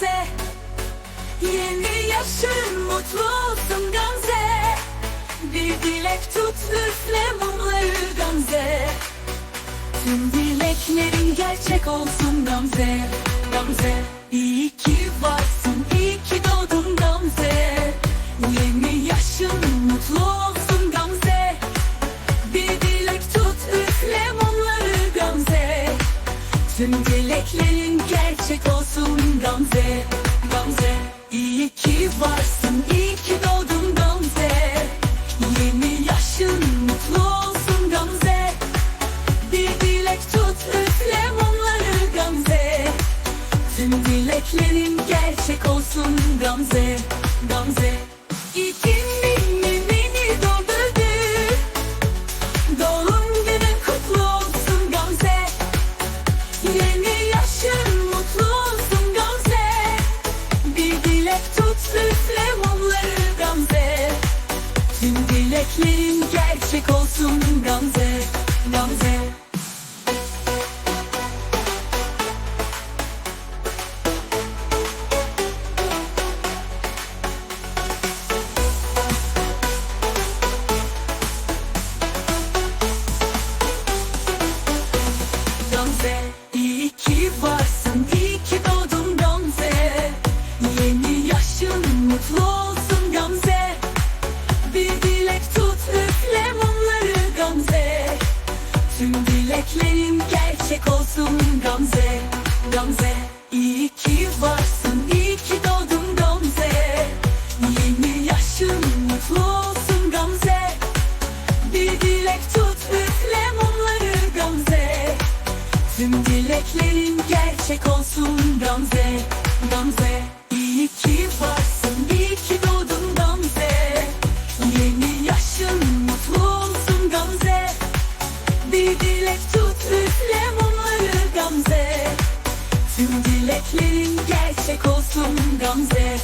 Gamze. Yeni yaşın mutlu olsun Gamze. Bir dilek tut üfle mumları Gamze. Tüm dileklerin gerçek olsun Gamze. Gamze İyi ki varsın, iyi ki doğdun Gamze. Yeni yaşın mutlu olsun Gamze. Bir dilek tut üfle mumları Gamze. Tüm dileklerin gerçek olsun Gamze Gamze İyi ki varsın, iyi ki doğdun Gamze. Yeni yaşın mutlu olsun Gamze. Bir dilek tut üfle mumları Gamze. Tüm dileklerin gerçek olsun Gamze Gamze Tüm dileklerin gerçek olsun Gamze Gamze dileklerin gerçek olsun Gamze. Gamze iyi ki varsın, iyi ki doğdun Gamze. Yeni yaşın mutlu olsun Gamze. Bir dilek tut üfle mumları Gamze. Tüm dileklerin gerçek olsun Gamze Bir dilek tut üfle mumları Gamze. Tüm dileklerin gerçek olsun Gamze.